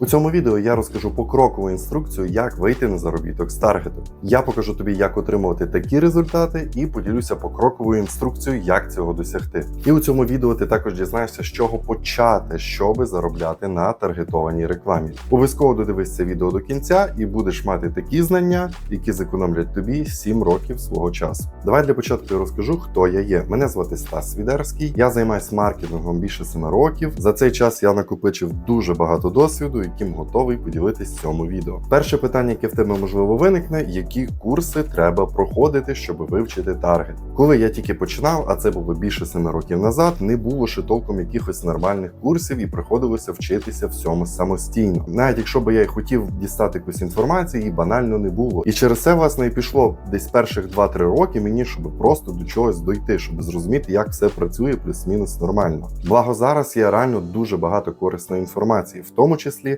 У цьому відео я розкажу покрокову інструкцію, як вийти на заробіток з таргету. Я покажу тобі, як отримувати такі результати, і поділюся покроковою інструкцією, як цього досягти. І у цьому відео ти також дізнаєшся, з чого почати, щоби заробляти на таргетованій рекламі. Обов'язково додивись це відео до кінця і будеш мати такі знання, які зекономлять тобі 7 років свого часу. Давай для початку розкажу, хто я є. Мене звати Стас Свідерський. Я займаюся маркетингом більше 7 років. За цей час я накопичив дуже багато досвіду, яким готовий поділитись в цьому відео. Перше питання, яке в тебе можливо виникне, які курси треба проходити, щоб вивчити таргет. Коли я тільки починав, а це було більше 7 років назад, не було ще толком якихось нормальних курсів і приходилося вчитися всьому самостійно. Навіть якщо би я й хотів дістати якусь інформацію, її банально не було. І через це власне і пішло десь перших 2-3 роки мені, щоб просто до чогось дойти, щоб зрозуміти, як все працює плюс-мінус нормально. Благо зараз є реально дуже багато корисної інформації, в тому числі.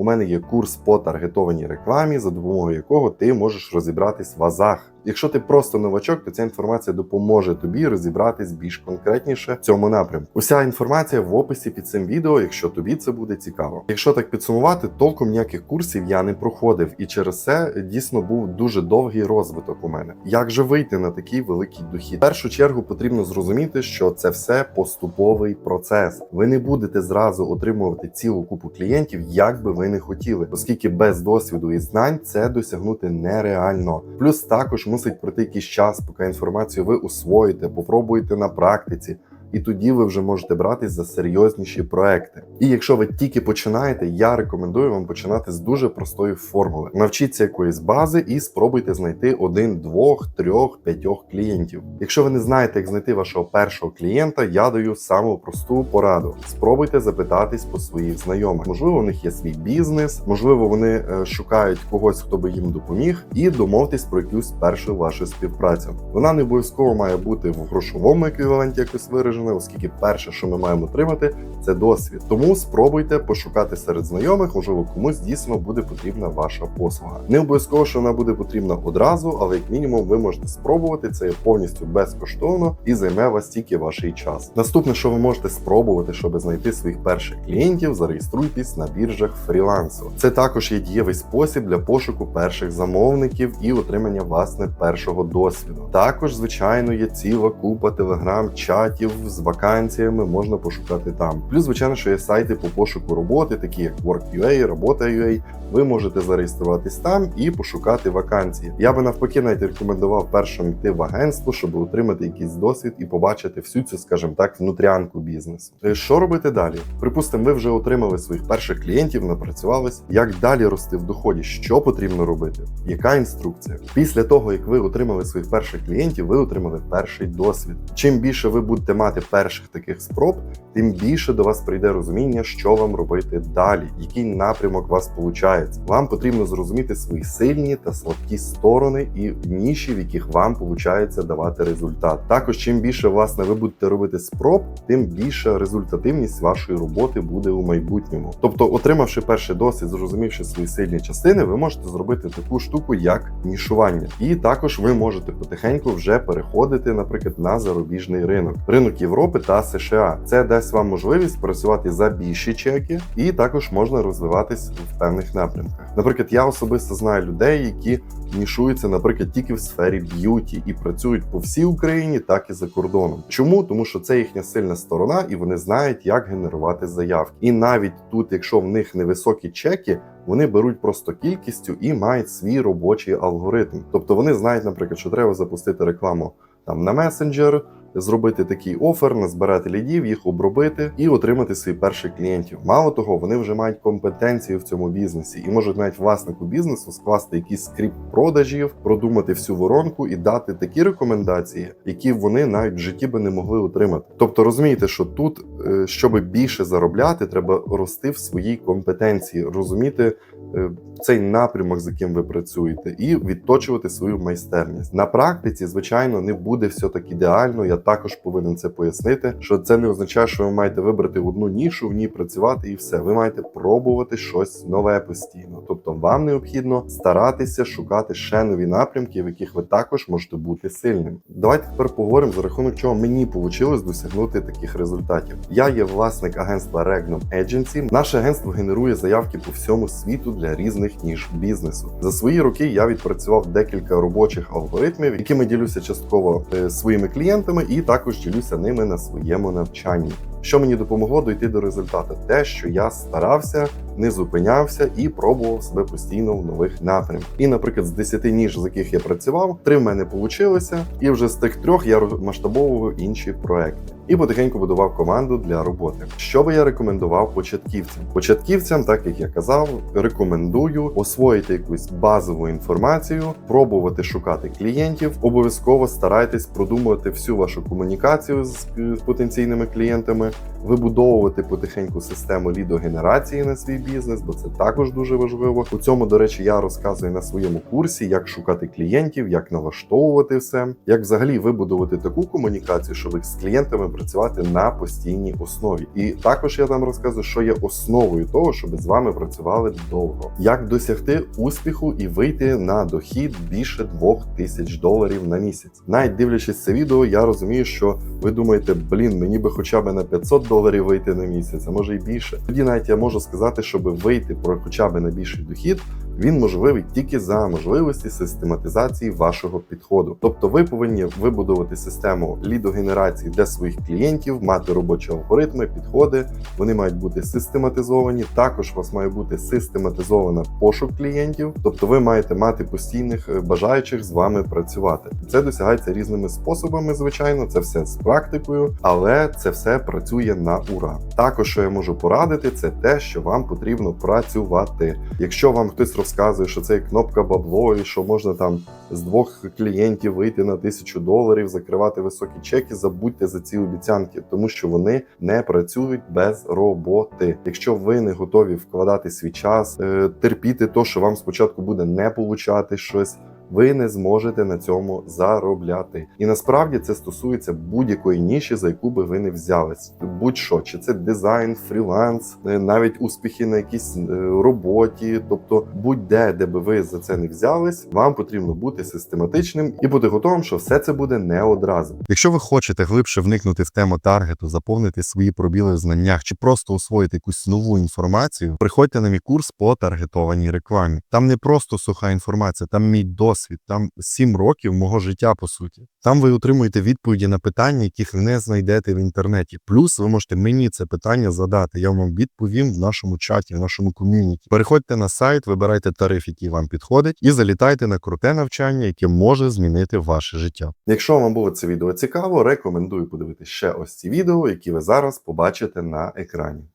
У мене є курс по таргетованій рекламі, за допомогою якого ти можеш розібратись в азах. Якщо ти просто новачок, то ця інформація допоможе тобі розібратись більш конкретніше в цьому напрямку. Уся інформація в описі під цим відео, якщо тобі це буде цікаво. Якщо так підсумувати, толком ніяких курсів я не проходив, і через це дійсно був дуже довгий розвиток у мене. Як же вийти на такий великий дохід? В першу чергу потрібно зрозуміти, що це все поступовий процес. Ви не будете зразу отримувати цілу купу клієнтів, як би ви не хотіли, оскільки без досвіду і знань це досягнути нереально. Плюс також мусить пройти якийсь час, поки інформацію ви усвоїте, попробуєте на практиці. І тоді ви вже можете братись за серйозніші проекти. І якщо ви тільки починаєте, я рекомендую вам починати з дуже простої формули. Навчіться якоїсь бази і спробуйте знайти один, двох, трьох, п'ятьох клієнтів. Якщо ви не знаєте, як знайти вашого першого клієнта, я даю саму просту пораду. Спробуйте запитатись по своїх знайомих. Можливо, у них є свій бізнес, можливо, вони е, шукають когось, хто би їм допоміг, і домовтесь про якусь першу вашу співпрацю. Вона не обов'язково має бути в грошовому еквіваленті якось виражена, оскільки перше, що ми маємо отримати, це досвід. Тому спробуйте пошукати серед знайомих, можливо, комусь дійсно буде потрібна ваша послуга. Не обов'язково, що вона буде потрібна одразу, але як мінімум ви можете спробувати це повністю безкоштовно і займе вас тільки ваш час. Наступне, що ви можете спробувати, щоб знайти своїх перших клієнтів, зареєструйтесь на біржах фрілансу. Це також є дієвий спосіб для пошуку перших замовників і отримання власне першого досвіду. Також, звичайно, є ціла купа телеграм-чатів з вакансіями, можна пошукати там. Плюс, звичайно, що є сайти по пошуку роботи, такі як Work.ua, Робота.ua. Ви можете зареєструватись там і пошукати вакансії. Я би навпаки навіть рекомендував першим йти в агентство, щоб отримати якийсь досвід і побачити всю цю, скажімо так, внутрянку бізнесу. Е, Що робити далі? Припустимо, ви вже отримали своїх перших клієнтів, напрацювались. Як далі рости в доході? Що потрібно робити? Яка інструкція? Після того, як ви отримали своїх перших клієнтів, ви отримали перший досвід. Чим більше ви будете мати перших таких спроб, тим більше до вас прийде розуміння, що вам робити далі, який напрямок вас виходить. Вам потрібно зрозуміти свої сильні та слабкі сторони і ніші, в яких вам виходить давати результат. Також, чим більше власне ви будете робити спроб, тим більша результативність вашої роботи буде у майбутньому. Тобто, отримавши перший досвід, зрозумівши свої сильні частини, ви можете зробити таку штуку, як нішування. І також ви можете потихеньку вже переходити, наприклад, на зарубіжний ринок, ринок Європи та США. Це дасть вам можливість працювати за більші чеки, і також можна розвиватись в певних напрямках. Наприклад, я особисто знаю людей, які нішуються, наприклад, тільки в сфері б'юті і працюють по всій Україні, так і за кордоном. Чому? Тому що це їхня сильна сторона, і вони знають, як генерувати заявки. І навіть тут, якщо в них невисокі чеки. Вони беруть просто кількістю і мають свій робочий алгоритм. Тобто вони знають, наприклад, що треба запустити рекламу там на месенджер, зробити такий офер, назбирати лідів, їх обробити і отримати свої перших клієнтів. Мало того, вони вже мають компетенцію в цьому бізнесі і можуть навіть власнику бізнесу скласти якийсь скрипт продажів, продумати всю воронку і дати такі рекомендації, які вони навіть в житті би не могли отримати. Тобто розумієте, що тут, е, щоб більше заробляти, треба рости в своїй компетенції, розуміти. е, Цей напрямок, з яким ви працюєте, і відточувати свою майстерність на практиці, звичайно, не буде все так ідеально. Я також повинен це пояснити. Що це не означає, що ви маєте вибрати одну нішу, в ній працювати, і все. Ви маєте пробувати щось нове постійно. Тобто вам необхідно старатися шукати ще нові напрямки, в яких ви також можете бути сильним. Давайте тепер поговоримо за рахунок чого мені вийшло досягнути таких результатів. Я є власник агентства Regnum Agency. Наше агентство генерує заявки по всьому світу для різних ніж бізнесу. За свої роки я відпрацював декілька робочих алгоритмів, якими ділюся частково е, своїми клієнтами, і також ділюся ними на своєму навчанні. Що мені допомогло дойти до результату? Те, що я старався, не зупинявся і пробував себе постійно в нових напрямках. І, наприклад, з 10 ніж, з яких я працював, три в мене вийшлося, і вже з тих трьох я масштабовував інші проекти. І потихеньку будував команду для роботи. Що би я рекомендував початківцям? Початківцям, так як я казав, рекомендую освоїти якусь базову інформацію, пробувати шукати клієнтів. Обов'язково старайтесь продумувати всю вашу комунікацію з, потенційними клієнтами, вибудовувати потихеньку систему лідогенерації на свій бізнес, бо це також дуже важливо. У цьому, до речі, я розказую на своєму курсі, як шукати клієнтів, як налаштовувати все, як взагалі вибудувати таку комунікацію, щоб з клієнтами працювати на постійній основі. І також я там розказую, що є основою того, щоб з вами працювали довго, як досягти успіху і вийти на дохід більше 2000 доларів на місяць. Навіть дивлячись це відео, я розумію, що ви думаєте, блін, мені би хоча б на 500 доларів вийти на місяць, а може й більше. Тоді навіть я можу сказати, щоб вийти про хоча б на більший дохід. Він можливий тільки за можливості систематизації вашого підходу. Тобто, ви повинні вибудувати систему лідогенерації для своїх клієнтів, мати робочі алгоритми, підходи. Вони мають бути систематизовані. Також у вас має бути систематизована пошук клієнтів, тобто ви маєте мати постійних е, бажаючих з вами працювати. Це досягається різними способами, звичайно, це все з практикою, але це все працює на ура. Також що я можу порадити, це те, що вам потрібно працювати. Якщо вам хтось розказує, що це кнопка бабло, і що можна там з двох клієнтів вийти на тисячу доларів, закривати високі чеки, забудьте за ці обіцянки, тому що вони не працюють без роботи. Якщо ви не готові вкладати свій час, е, терпіти то, що вам спочатку буде не получати щось. Ви не зможете на цьому заробляти, і насправді це стосується будь-якої ніші, за яку би ви не взялись. Будь-що, чи це дизайн, фріланс, е, навіть успіхи на якійсь е, роботі, тобто будь-де, де би ви за це не взялись, вам потрібно бути систематичним і бути готовим, що все це буде не одразу. Якщо ви хочете глибше вникнути в тему таргету, заповнити свої пробіли в знаннях чи просто освоїти якусь нову інформацію, приходьте на мій курс по таргетованій рекламі. Там не просто суха інформація, там мій досвід, там сім років мого життя по суті. Там ви отримуєте відповіді на питання, яких не знайдете в інтернеті. Плюс ви можете мені це питання задати. Я вам відповім в нашому чаті, в нашому ком'юніті. Переходьте на сайт, вибирайте тариф, який вам підходить, і залітайте на круте навчання, яке може змінити ваше життя. Якщо вам було це відео цікаво, рекомендую подивитися ще ось ці відео, які ви зараз побачите на екрані.